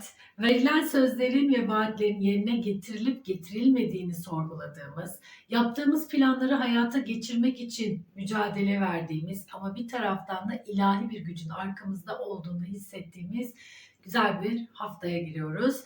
vaat, verilen sözlerin ve vaatlerin yerine getirilip getirilmediğini sorguladığımız, yaptığımız planları hayata geçirmek için mücadele verdiğimiz ama bir taraftan da ilahi bir gücün arkamızda olduğunu hissettiğimiz güzel bir haftaya giriyoruz.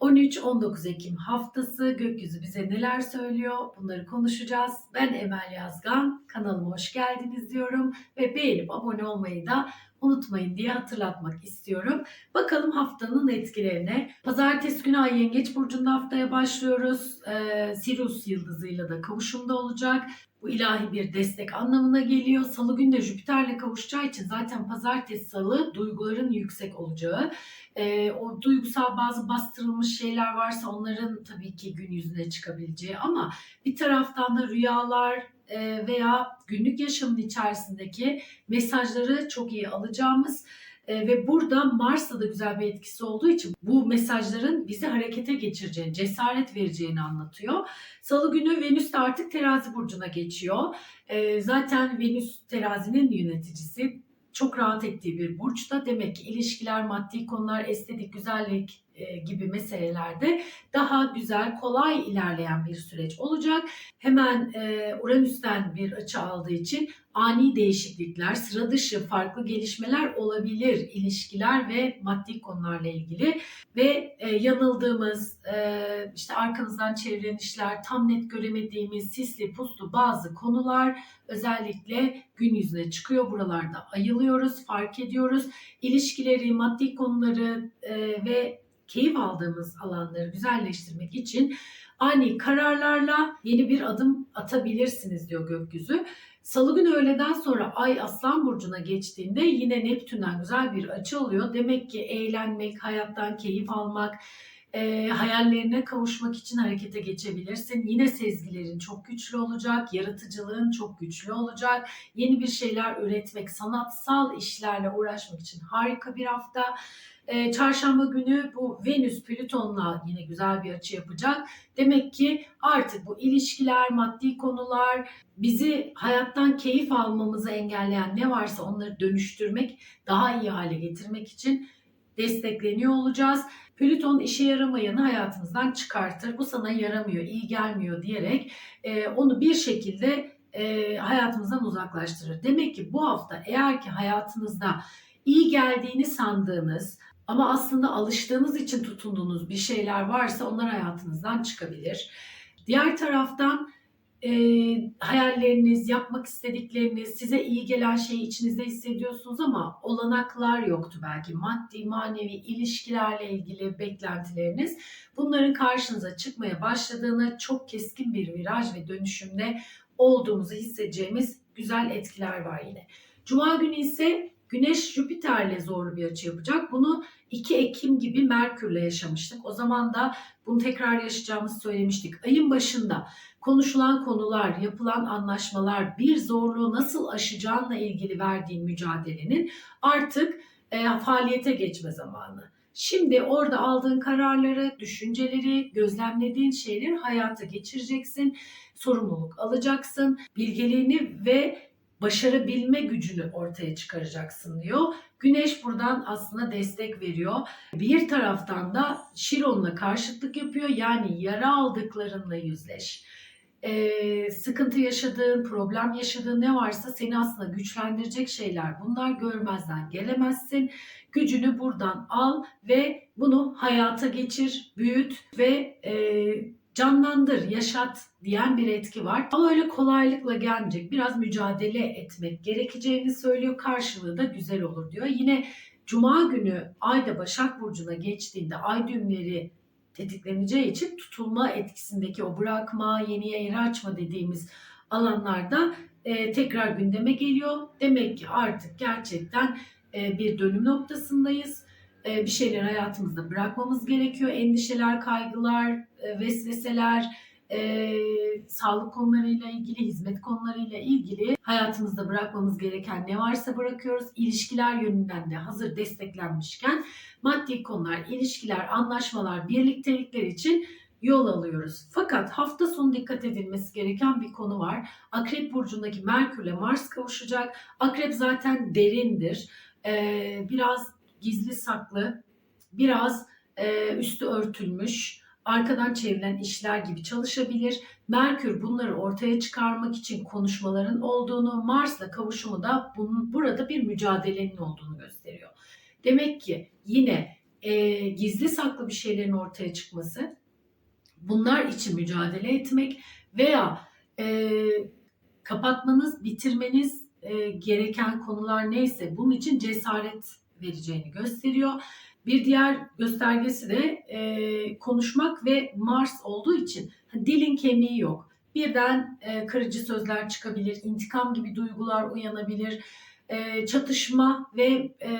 13-19 Ekim haftası gökyüzü bize neler söylüyor bunları konuşacağız. Ben Emel Yazgan, kanalıma hoş geldiniz diyorum ve beğenip abone olmayı da unutmayın diye hatırlatmak istiyorum. Bakalım haftanın etkilerine. Pazartesi günü Ay Yengeç Burcu'nda haftaya başlıyoruz. Ee, Sirius yıldızıyla da kavuşumda olacak. Bu ilahi bir destek anlamına geliyor. Salı günü de Jüpiter'le kavuşacağı için zaten pazartesi salı duyguların yüksek olacağı. Ee, o duygusal bazı bastırılmış şeyler varsa onların tabii ki gün yüzüne çıkabileceği ama bir taraftan da rüyalar e, veya günlük yaşamın içerisindeki mesajları çok iyi alacağımız e, ve burada Mars'ta da güzel bir etkisi olduğu için bu mesajların bizi harekete geçireceğini, cesaret vereceğini anlatıyor. Salı günü Venüs de artık terazi burcuna geçiyor. E, zaten Venüs terazinin yöneticisi çok rahat ettiği bir burçta. Demek ki ilişkiler, maddi konular, estetik, güzellik gibi meselelerde daha güzel, kolay ilerleyen bir süreç olacak. Hemen e, Uranüs'ten bir açı aldığı için ani değişiklikler, sıra dışı farklı gelişmeler olabilir ilişkiler ve maddi konularla ilgili ve e, yanıldığımız e, işte arkamızdan çevrilen işler, tam net göremediğimiz sisli puslu bazı konular özellikle gün yüzüne çıkıyor. Buralarda ayılıyoruz, fark ediyoruz. İlişkileri, maddi konuları e, ve keyif aldığımız alanları güzelleştirmek için ani kararlarla yeni bir adım atabilirsiniz diyor gökyüzü. Salı günü öğleden sonra Ay Aslan Burcu'na geçtiğinde yine Neptün'den güzel bir açı oluyor. Demek ki eğlenmek, hayattan keyif almak, e, hayallerine kavuşmak için harekete geçebilirsin. Yine sezgilerin çok güçlü olacak, yaratıcılığın çok güçlü olacak. Yeni bir şeyler üretmek, sanatsal işlerle uğraşmak için harika bir hafta. E, çarşamba günü bu Venüs Plüton'la yine güzel bir açı yapacak. Demek ki artık bu ilişkiler, maddi konular, bizi hayattan keyif almamızı engelleyen ne varsa onları dönüştürmek, daha iyi hale getirmek için destekleniyor olacağız. Plüton işe yaramayanı hayatınızdan çıkartır. Bu sana yaramıyor, iyi gelmiyor diyerek e, onu bir şekilde e, hayatımızdan uzaklaştırır. Demek ki bu hafta eğer ki hayatınızda iyi geldiğini sandığınız ama aslında alıştığınız için tutunduğunuz bir şeyler varsa onlar hayatınızdan çıkabilir. Diğer taraftan e, hayalleriniz, yapmak istedikleriniz, size iyi gelen şeyi içinizde hissediyorsunuz ama olanaklar yoktu belki. Maddi, manevi, ilişkilerle ilgili beklentileriniz. Bunların karşınıza çıkmaya başladığını çok keskin bir viraj ve dönüşümde olduğumuzu hissedeceğimiz güzel etkiler var yine. Cuma günü ise Güneş Jüpiter'le zorlu bir açı yapacak. Bunu 2 Ekim gibi Merkür'le yaşamıştık. O zaman da bunu tekrar yaşayacağımızı söylemiştik. Ayın başında konuşulan konular, yapılan anlaşmalar, bir zorluğu nasıl aşacağınla ilgili verdiğin mücadelenin artık e, faaliyete geçme zamanı. Şimdi orada aldığın kararları, düşünceleri, gözlemlediğin şeyleri hayata geçireceksin. Sorumluluk alacaksın. Bilgeliğini ve başarabilme gücünü ortaya çıkaracaksın diyor. Güneş buradan aslında destek veriyor. Bir taraftan da Şiron'la karşıtlık yapıyor. Yani yara aldıklarınla yüzleş. Ee, sıkıntı yaşadığın, problem yaşadığın ne varsa seni aslında güçlendirecek şeyler. Bunlar görmezden gelemezsin. Gücünü buradan al ve bunu hayata geçir, büyüt ve e, canlandır, yaşat diyen bir etki var. Ama öyle kolaylıkla gelmeyecek. Biraz mücadele etmek gerekeceğini söylüyor. Karşılığı da güzel olur diyor. Yine Cuma günü Ayda Başak Burcu'na geçtiğinde ay düğümleri tetikleneceği için tutulma etkisindeki o bırakma, yeniye yer açma dediğimiz alanlarda e, tekrar gündeme geliyor. Demek ki artık gerçekten e, bir dönüm noktasındayız bir şeyler hayatımızda bırakmamız gerekiyor. Endişeler, kaygılar, e, vesveseler, e, sağlık konularıyla ilgili, hizmet konularıyla ilgili hayatımızda bırakmamız gereken ne varsa bırakıyoruz. İlişkiler yönünden de hazır desteklenmişken maddi konular, ilişkiler, anlaşmalar, birliktelikler için yol alıyoruz. Fakat hafta sonu dikkat edilmesi gereken bir konu var. Akrep burcundaki Merkür ile Mars kavuşacak. Akrep zaten derindir. Ee, biraz gizli saklı, biraz e, üstü örtülmüş, arkadan çevrilen işler gibi çalışabilir. Merkür bunları ortaya çıkarmak için konuşmaların olduğunu, Mars'la kavuşumu da bunun, burada bir mücadelenin olduğunu gösteriyor. Demek ki yine e, gizli saklı bir şeylerin ortaya çıkması, bunlar için mücadele etmek veya e, kapatmanız, bitirmeniz e, gereken konular neyse bunun için cesaret vereceğini gösteriyor. Bir diğer göstergesi de e, konuşmak ve Mars olduğu için dilin kemiği yok. Birden e, kırıcı sözler çıkabilir, intikam gibi duygular uyanabilir, e, çatışma ve e,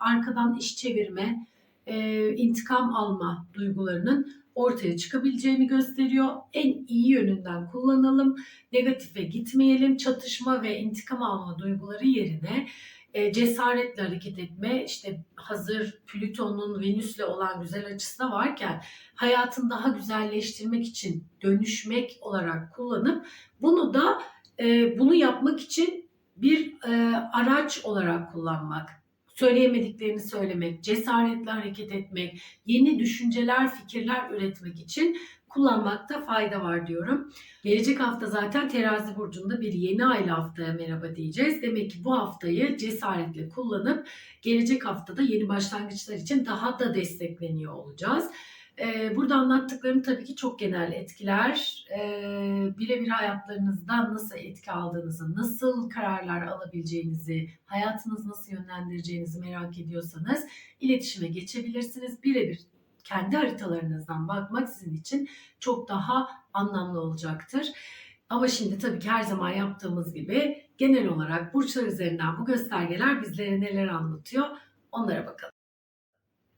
arkadan iş çevirme, e, intikam alma duygularının ortaya çıkabileceğini gösteriyor. En iyi yönünden kullanalım, negatife gitmeyelim, çatışma ve intikam alma duyguları yerine e, cesaretle hareket etme, işte hazır Plüton'un Venüs'le olan güzel açısı da varken hayatını daha güzelleştirmek için dönüşmek olarak kullanıp bunu da e, bunu yapmak için bir e, araç olarak kullanmak. Söyleyemediklerini söylemek, cesaretle hareket etmek, yeni düşünceler, fikirler üretmek için kullanmakta fayda var diyorum. Gelecek hafta zaten terazi burcunda bir yeni aylı haftaya merhaba diyeceğiz. Demek ki bu haftayı cesaretle kullanıp gelecek haftada yeni başlangıçlar için daha da destekleniyor olacağız. Ee, burada anlattıklarım tabii ki çok genel etkiler. Ee, birebir hayatlarınızda nasıl etki aldığınızı, nasıl kararlar alabileceğinizi, hayatınızı nasıl yönlendireceğinizi merak ediyorsanız iletişime geçebilirsiniz. Birebir kendi haritalarınızdan bakmak sizin için çok daha anlamlı olacaktır. Ama şimdi tabii ki her zaman yaptığımız gibi genel olarak burçlar üzerinden bu göstergeler bizlere neler anlatıyor onlara bakalım.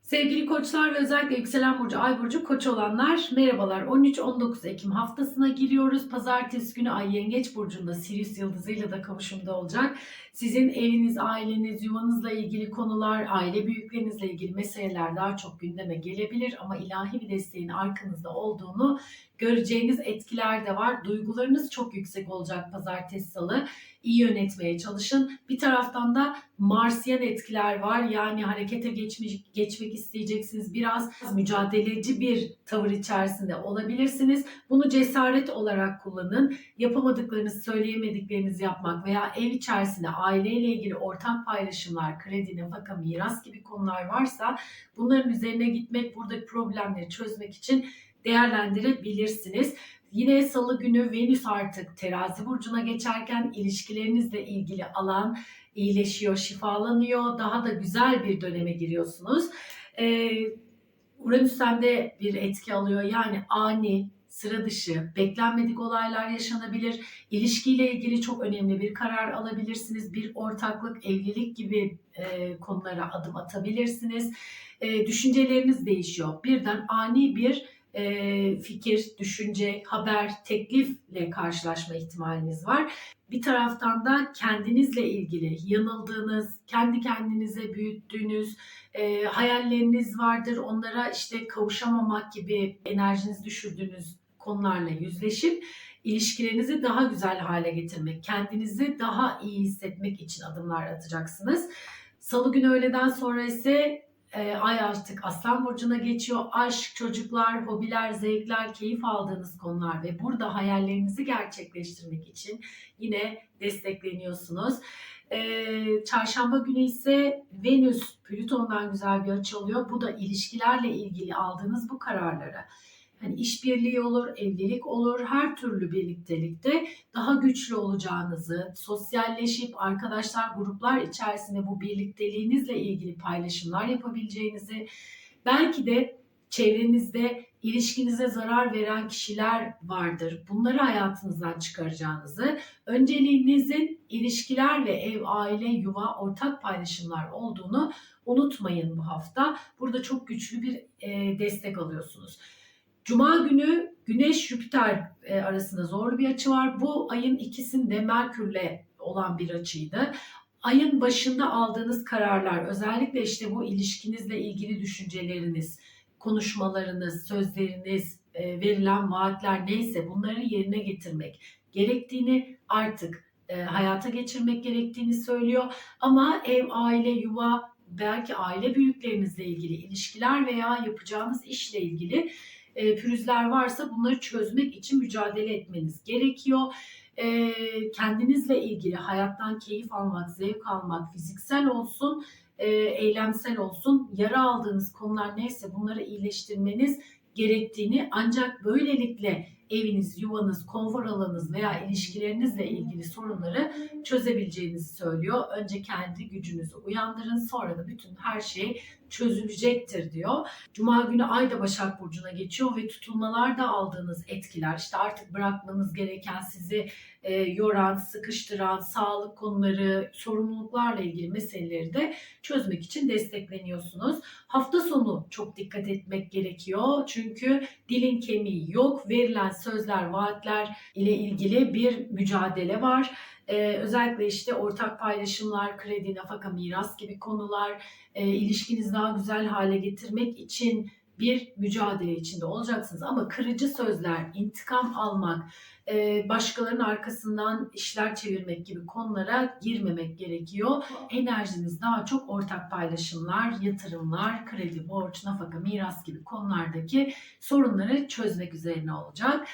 Sevgili koçlar ve özellikle yükselen burcu, ay burcu koç olanlar merhabalar. 13-19 Ekim haftasına giriyoruz. Pazartesi günü ay yengeç burcunda Sirius yıldızıyla da kavuşumda olacak. Sizin eviniz, aileniz, yuvanızla ilgili konular, aile büyüklerinizle ilgili meseleler daha çok gündeme gelebilir. Ama ilahi bir desteğin arkanızda olduğunu göreceğiniz etkiler de var. Duygularınız çok yüksek olacak pazartesi salı. İyi yönetmeye çalışın. Bir taraftan da Marsiyen etkiler var. Yani harekete geçmiş, geçmek isteyeceksiniz. Biraz mücadeleci bir tavır içerisinde olabilirsiniz. Bunu cesaret olarak kullanın. Yapamadıklarınızı, söyleyemediklerinizi yapmak veya ev içerisinde aileyle ilgili ortak paylaşımlar, kredi, nafaka, miras gibi konular varsa bunların üzerine gitmek, buradaki problemleri çözmek için değerlendirebilirsiniz. Yine salı günü Venüs artık terazi burcuna geçerken ilişkilerinizle ilgili alan iyileşiyor, şifalanıyor. Daha da güzel bir döneme giriyorsunuz. Ee, Uranüs'ten de bir etki alıyor. Yani ani, sıra dışı, beklenmedik olaylar yaşanabilir. İlişkiyle ilgili çok önemli bir karar alabilirsiniz. Bir ortaklık, evlilik gibi e, konulara adım atabilirsiniz. E, düşünceleriniz değişiyor. Birden ani bir e, fikir, düşünce, haber, teklifle karşılaşma ihtimaliniz var. Bir taraftan da kendinizle ilgili yanıldığınız, kendi kendinize büyüttüğünüz e, hayalleriniz vardır. Onlara işte kavuşamamak gibi enerjinizi düşürdüğünüz konularla yüzleşip ilişkilerinizi daha güzel hale getirmek, kendinizi daha iyi hissetmek için adımlar atacaksınız. Salı günü öğleden sonra ise e, ay artık Aslan Burcu'na geçiyor. Aşk, çocuklar, hobiler, zevkler, keyif aldığınız konular ve burada hayallerinizi gerçekleştirmek için yine destekleniyorsunuz. E, çarşamba günü ise Venüs Plüton'dan güzel bir açı oluyor. Bu da ilişkilerle ilgili aldığınız bu kararları Hani işbirliği olur, evlilik olur, her türlü birliktelikte daha güçlü olacağınızı, sosyalleşip arkadaşlar, gruplar içerisinde bu birlikteliğinizle ilgili paylaşımlar yapabileceğinizi, belki de çevrenizde ilişkinize zarar veren kişiler vardır. Bunları hayatınızdan çıkaracağınızı, önceliğinizin ilişkiler ve ev, aile, yuva, ortak paylaşımlar olduğunu unutmayın bu hafta. Burada çok güçlü bir e, destek alıyorsunuz. Cuma günü Güneş Jüpiter e, arasında zorlu bir açı var. Bu ayın ikisinde Merkürle olan bir açıydı. Ayın başında aldığınız kararlar, özellikle işte bu ilişkinizle ilgili düşünceleriniz, konuşmalarınız, sözleriniz, e, verilen vaatler neyse bunları yerine getirmek gerektiğini artık e, hayata geçirmek gerektiğini söylüyor. Ama ev, aile, yuva belki aile büyüklerinizle ilgili ilişkiler veya yapacağınız işle ilgili e, pürüzler varsa bunları çözmek için mücadele etmeniz gerekiyor. E, kendinizle ilgili hayattan keyif almak, zevk almak, fiziksel olsun, e, eylemsel olsun, yara aldığınız konular neyse bunları iyileştirmeniz gerektiğini ancak böylelikle eviniz, yuvanız, konfor alanınız veya ilişkilerinizle ilgili sorunları çözebileceğinizi söylüyor. Önce kendi gücünüzü uyandırın sonra da bütün her şey çözülecektir diyor. Cuma günü Ay da Başak Burcu'na geçiyor ve tutulmalarda aldığınız etkiler işte artık bırakmanız gereken sizi e, yoran, sıkıştıran, sağlık konuları, sorumluluklarla ilgili meseleleri de çözmek için destekleniyorsunuz. Hafta sonu çok dikkat etmek gerekiyor. Çünkü dilin kemiği yok. Verilen sözler, vaatler ile ilgili bir mücadele var. Ee, özellikle işte ortak paylaşımlar, kredi, nafaka, miras gibi konular, e, ilişkinizi daha güzel hale getirmek için bir mücadele içinde olacaksınız. Ama kırıcı sözler, intikam almak, e, başkalarının arkasından işler çevirmek gibi konulara girmemek gerekiyor. Enerjiniz daha çok ortak paylaşımlar, yatırımlar, kredi, borç, nafaka, miras gibi konulardaki sorunları çözmek üzerine olacak.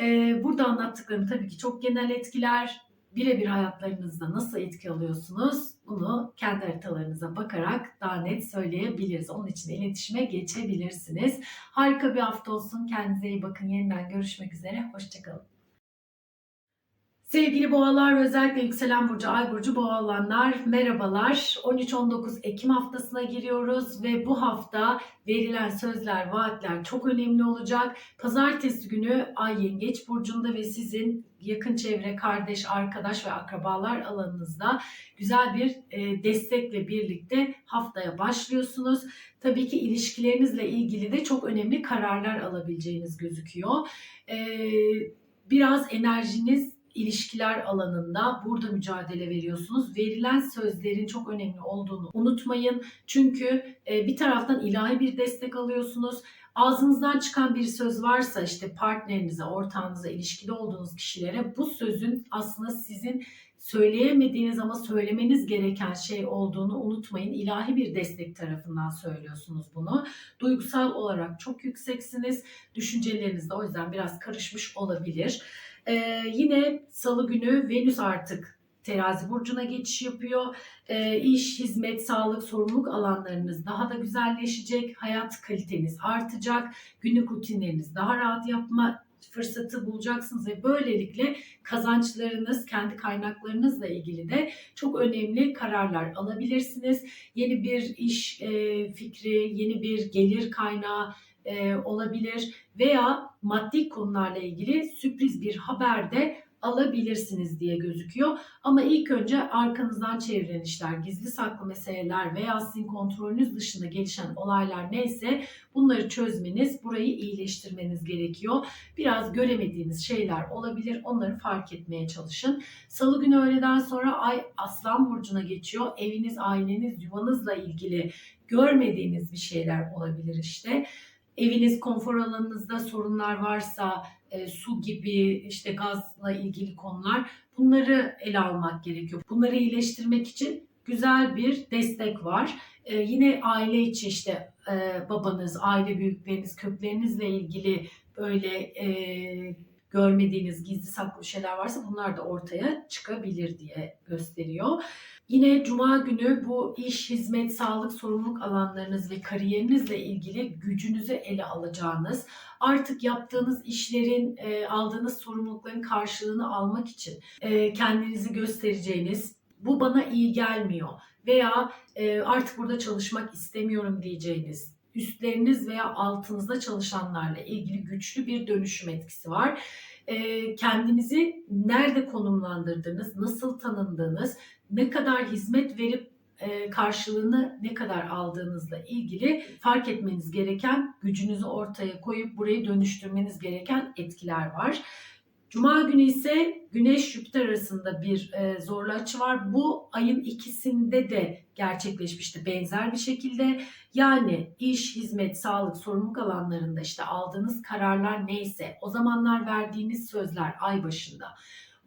E, burada anlattıklarım tabii ki çok genel etkiler. Birebir hayatlarınızda nasıl etki alıyorsunuz? Bunu kendi haritalarınıza bakarak daha net söyleyebiliriz. Onun için iletişime geçebilirsiniz. Harika bir hafta olsun. Kendinize iyi bakın. Yeniden görüşmek üzere. Hoşçakalın. Sevgili boğalar ve özellikle yükselen burcu, ay burcu boğa olanlar merhabalar. 13-19 Ekim haftasına giriyoruz ve bu hafta verilen sözler, vaatler çok önemli olacak. Pazartesi günü ay yengeç burcunda ve sizin yakın çevre, kardeş, arkadaş ve akrabalar alanınızda güzel bir e, destekle birlikte haftaya başlıyorsunuz. Tabii ki ilişkilerinizle ilgili de çok önemli kararlar alabileceğiniz gözüküyor. E, biraz enerjiniz ilişkiler alanında burada mücadele veriyorsunuz. Verilen sözlerin çok önemli olduğunu unutmayın. Çünkü e, bir taraftan ilahi bir destek alıyorsunuz. Ağzınızdan çıkan bir söz varsa işte partnerinize, ortağınıza, ilişkide olduğunuz kişilere bu sözün aslında sizin söyleyemediğiniz ama söylemeniz gereken şey olduğunu unutmayın. İlahi bir destek tarafından söylüyorsunuz bunu. Duygusal olarak çok yükseksiniz. Düşünceleriniz de o yüzden biraz karışmış olabilir. Ee, yine salı günü Venüs artık terazi burcuna geçiş yapıyor. Ee, iş, hizmet, sağlık, sorumluluk alanlarınız daha da güzelleşecek. Hayat kaliteniz artacak. Günlük rutinleriniz daha rahat yapma fırsatı bulacaksınız ve böylelikle kazançlarınız, kendi kaynaklarınızla ilgili de çok önemli kararlar alabilirsiniz. Yeni bir iş e, fikri, yeni bir gelir kaynağı e, olabilir veya maddi konularla ilgili sürpriz bir haber de alabilirsiniz diye gözüküyor. Ama ilk önce arkanızdan çeviren işler, gizli saklı meseleler veya sizin kontrolünüz dışında gelişen olaylar neyse bunları çözmeniz, burayı iyileştirmeniz gerekiyor. Biraz göremediğiniz şeyler olabilir. Onları fark etmeye çalışın. Salı günü öğleden sonra Ay Aslan Burcu'na geçiyor. Eviniz, aileniz, yuvanızla ilgili görmediğiniz bir şeyler olabilir işte eviniz konfor alanınızda sorunlar varsa e, su gibi işte gazla ilgili konular bunları ele almak gerekiyor. Bunları iyileştirmek için güzel bir destek var. E, yine aile içi işte e, babanız, aile büyükleriniz, köklerinizle ilgili böyle e, görmediğiniz gizli saklı şeyler varsa bunlar da ortaya çıkabilir diye gösteriyor. Yine cuma günü bu iş, hizmet, sağlık, sorumluluk alanlarınız ve kariyerinizle ilgili gücünüzü ele alacağınız, artık yaptığınız işlerin, e, aldığınız sorumlulukların karşılığını almak için e, kendinizi göstereceğiniz, bu bana iyi gelmiyor veya e, artık burada çalışmak istemiyorum diyeceğiniz, üstleriniz veya altınızda çalışanlarla ilgili güçlü bir dönüşüm etkisi var. Kendinizi nerede konumlandırdınız, nasıl tanındığınız, ne kadar hizmet verip karşılığını ne kadar aldığınızla ilgili fark etmeniz gereken, gücünüzü ortaya koyup burayı dönüştürmeniz gereken etkiler var. Cuma günü ise Güneş Jüpiter arasında bir e, zorlu açı var. Bu ayın ikisinde de gerçekleşmişti benzer bir şekilde. Yani iş, hizmet, sağlık, sorumluluk alanlarında işte aldığınız kararlar neyse, o zamanlar verdiğiniz sözler ay başında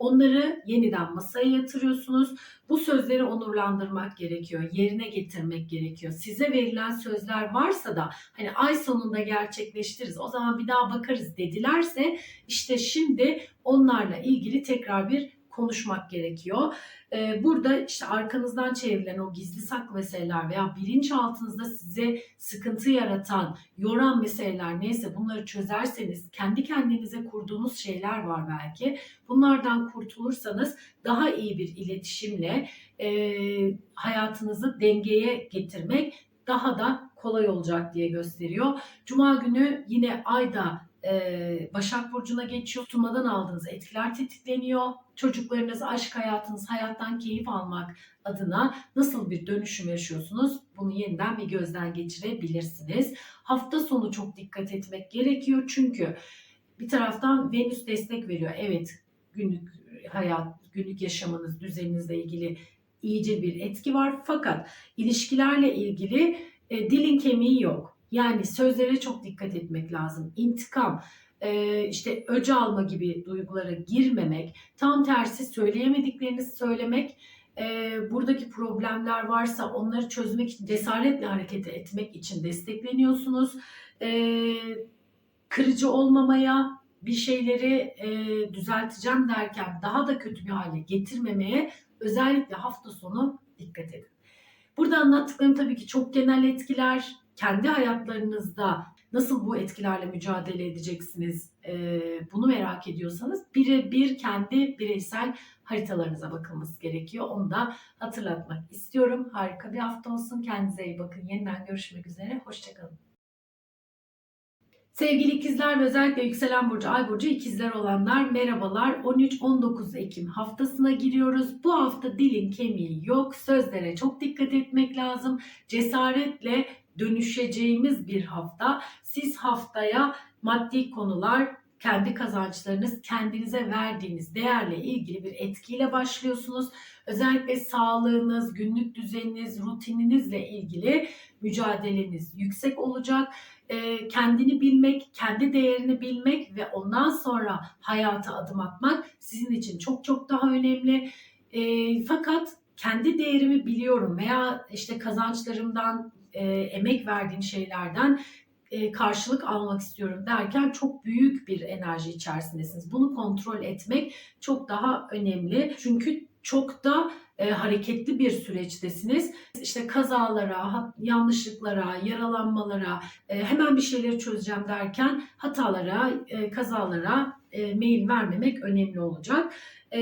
Onları yeniden masaya yatırıyorsunuz. Bu sözleri onurlandırmak gerekiyor, yerine getirmek gerekiyor. Size verilen sözler varsa da hani ay sonunda gerçekleştiririz, o zaman bir daha bakarız dedilerse işte şimdi onlarla ilgili tekrar bir konuşmak gerekiyor. Ee, burada işte arkanızdan çevrilen o gizli saklı meseleler veya bilinçaltınızda size sıkıntı yaratan, yoran meseleler neyse bunları çözerseniz kendi kendinize kurduğunuz şeyler var belki. Bunlardan kurtulursanız daha iyi bir iletişimle e, hayatınızı dengeye getirmek daha da kolay olacak diye gösteriyor. Cuma günü yine ayda e, Başak Burcu'na geçiyor. Tutulmadan aldığınız etkiler tetikleniyor. Çocuklarınız, aşk hayatınız, hayattan keyif almak adına nasıl bir dönüşüm yaşıyorsunuz? Bunu yeniden bir gözden geçirebilirsiniz. Hafta sonu çok dikkat etmek gerekiyor çünkü bir taraftan Venüs destek veriyor. Evet günlük hayat, günlük yaşamınız, düzeninizle ilgili iyice bir etki var. Fakat ilişkilerle ilgili e, dilin kemiği yok. Yani sözlere çok dikkat etmek lazım. İntikam, e, işte öc alma gibi duygulara girmemek, tam tersi söyleyemediklerinizi söylemek, e, buradaki problemler varsa onları çözmek için cesaretle hareket etmek için destekleniyorsunuz. E, kırıcı olmamaya, bir şeyleri e, düzelteceğim derken daha da kötü bir hale getirmemeye özellikle hafta sonu dikkat edin. Burada anlattıklarım tabii ki çok genel etkiler. Kendi hayatlarınızda nasıl bu etkilerle mücadele edeceksiniz e, bunu merak ediyorsanız birebir kendi bireysel haritalarınıza bakılması gerekiyor. Onu da hatırlatmak istiyorum. Harika bir hafta olsun. Kendinize iyi bakın. Yeniden görüşmek üzere. Hoşçakalın. Sevgili ikizler ve özellikle yükselen burcu, ay burcu ikizler olanlar merhabalar. 13-19 Ekim haftasına giriyoruz. Bu hafta dilin kemiği yok. Sözlere çok dikkat etmek lazım. Cesaretle dönüşeceğimiz bir hafta. Siz haftaya maddi konular, kendi kazançlarınız, kendinize verdiğiniz değerle ilgili bir etkiyle başlıyorsunuz. Özellikle sağlığınız, günlük düzeniniz, rutininizle ilgili mücadeleniz yüksek olacak. E, kendini bilmek, kendi değerini bilmek ve ondan sonra hayata adım atmak sizin için çok çok daha önemli. E, fakat kendi değerimi biliyorum veya işte kazançlarımdan, e, emek verdiğim şeylerden e, karşılık almak istiyorum derken çok büyük bir enerji içerisindesiniz. Bunu kontrol etmek çok daha önemli. Çünkü çok da e, hareketli bir süreçtesiniz. İşte kazalara, yanlışlıklara, yaralanmalara, e, hemen bir şeyleri çözeceğim derken hatalara, e, kazalara e, mail vermemek önemli olacak. E,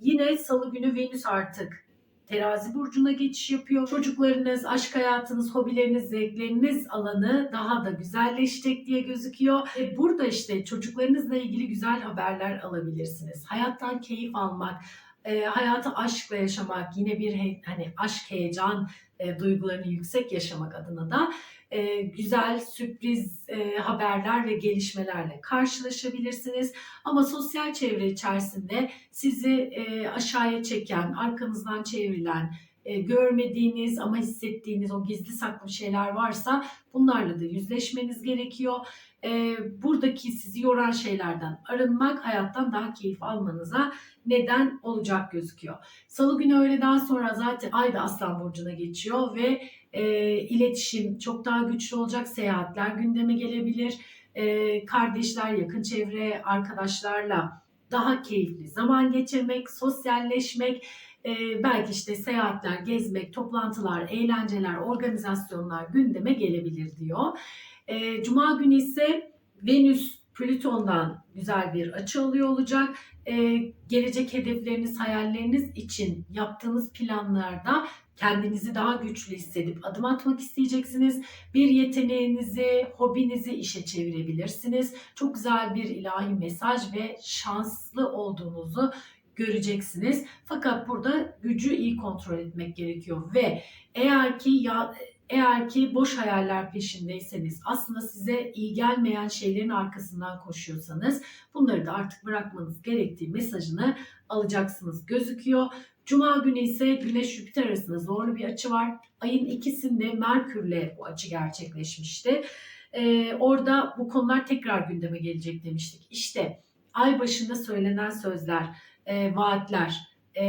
yine salı günü Venüs artık terazi burcuna geçiş yapıyor. Çocuklarınız, aşk hayatınız, hobileriniz, zevkleriniz alanı daha da güzelleşecek diye gözüküyor. Ve burada işte çocuklarınızla ilgili güzel haberler alabilirsiniz. Hayattan keyif almak, e, hayatı aşkla yaşamak, yine bir he, hani aşk heyecan e, duygularını yüksek yaşamak adına da e, güzel sürpriz e, haberler ve gelişmelerle karşılaşabilirsiniz. Ama sosyal çevre içerisinde sizi e, aşağıya çeken, arkanızdan çevrilen, e, görmediğiniz ama hissettiğiniz o gizli saklı şeyler varsa bunlarla da yüzleşmeniz gerekiyor. E, buradaki sizi yoran şeylerden arınmak hayattan daha keyif almanıza neden olacak gözüküyor. Salı günü öğleden sonra zaten ay da Aslan Burcu'na geçiyor ve e, iletişim çok daha güçlü olacak. Seyahatler gündeme gelebilir. Kardeşler, yakın çevre, arkadaşlarla daha keyifli zaman geçirmek, sosyalleşmek, e, belki işte seyahatler, gezmek, toplantılar, eğlenceler, organizasyonlar gündeme gelebilir diyor. E, Cuma günü ise Venüs Plüton'dan güzel bir açı alıyor olacak. Ee, gelecek hedefleriniz, hayalleriniz için yaptığınız planlarda kendinizi daha güçlü hissedip adım atmak isteyeceksiniz. Bir yeteneğinizi, hobinizi işe çevirebilirsiniz. Çok güzel bir ilahi mesaj ve şanslı olduğunuzu göreceksiniz. Fakat burada gücü iyi kontrol etmek gerekiyor ve eğer ki ya eğer ki boş hayaller peşindeyseniz, aslında size iyi gelmeyen şeylerin arkasından koşuyorsanız bunları da artık bırakmanız gerektiği mesajını alacaksınız gözüküyor. Cuma günü ise Güneş Jüpiter arasında zorlu bir açı var. Ayın ikisinde Merkürle bu açı gerçekleşmişti. Ee, orada bu konular tekrar gündeme gelecek demiştik. İşte ay başında söylenen sözler, e, vaatler e,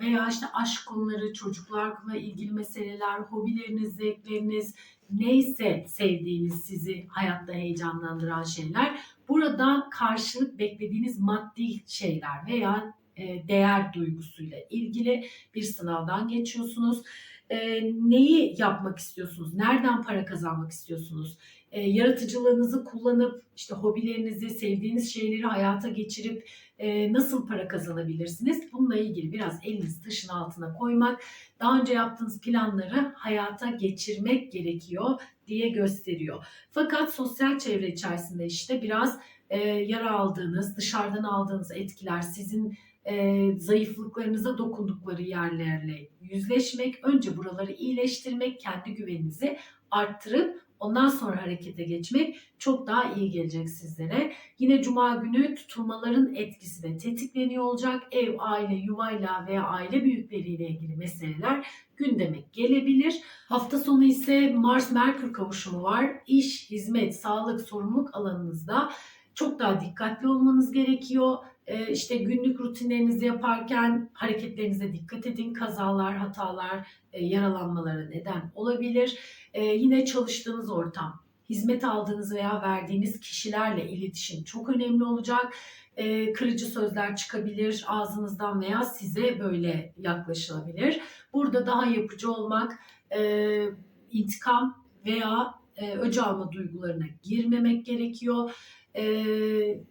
veya işte aşk konuları, çocuklarla ilgili meseleler, hobileriniz, zevkleriniz, neyse sevdiğiniz sizi hayatta heyecanlandıran şeyler. Burada karşılık beklediğiniz maddi şeyler veya e, değer duygusuyla ilgili bir sınavdan geçiyorsunuz. E, neyi yapmak istiyorsunuz? Nereden para kazanmak istiyorsunuz? E, yaratıcılığınızı kullanıp işte hobilerinizi, sevdiğiniz şeyleri hayata geçirip e, nasıl para kazanabilirsiniz? Bununla ilgili biraz elinizi taşın altına koymak, daha önce yaptığınız planları hayata geçirmek gerekiyor diye gösteriyor. Fakat sosyal çevre içerisinde işte biraz e, yara aldığınız, dışarıdan aldığınız etkiler sizin e, zayıflıklarınıza dokundukları yerlerle yüzleşmek, önce buraları iyileştirmek, kendi güveninizi arttırıp ondan sonra harekete geçmek çok daha iyi gelecek sizlere. Yine cuma günü tutulmaların etkisi de tetikleniyor olacak. Ev, aile, yuvayla veya aile büyükleriyle ilgili meseleler gündeme gelebilir. Hafta sonu ise Mars-Merkür kavuşumu var. İş, hizmet, sağlık, sorumluluk alanınızda çok daha dikkatli olmanız gerekiyor. Ee, işte günlük rutinlerinizi yaparken hareketlerinize dikkat edin. Kazalar, hatalar, e, yaralanmalara neden olabilir. Ee, yine çalıştığınız ortam, hizmet aldığınız veya verdiğiniz kişilerle iletişim çok önemli olacak. Ee, kırıcı sözler çıkabilir ağzınızdan veya size böyle yaklaşılabilir. Burada daha yapıcı olmak, e, intikam veya e, öc duygularına girmemek gerekiyor e,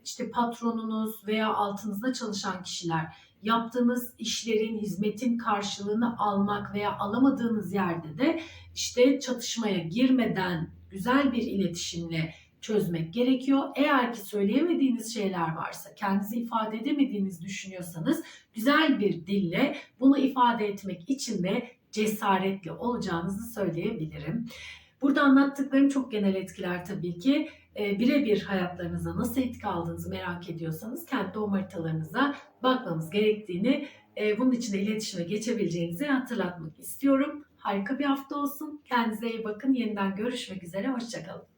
işte patronunuz veya altınızda çalışan kişiler yaptığınız işlerin, hizmetin karşılığını almak veya alamadığınız yerde de işte çatışmaya girmeden güzel bir iletişimle çözmek gerekiyor. Eğer ki söyleyemediğiniz şeyler varsa, kendinizi ifade edemediğiniz düşünüyorsanız güzel bir dille bunu ifade etmek için de cesaretli olacağınızı söyleyebilirim. Burada anlattıklarım çok genel etkiler tabii ki e, birebir hayatlarınıza nasıl etki aldığınızı merak ediyorsanız kendi doğum haritalarınıza bakmamız gerektiğini, e, bunun için de iletişime geçebileceğinizi hatırlatmak istiyorum. Harika bir hafta olsun. Kendinize iyi bakın. Yeniden görüşmek üzere. Hoşçakalın.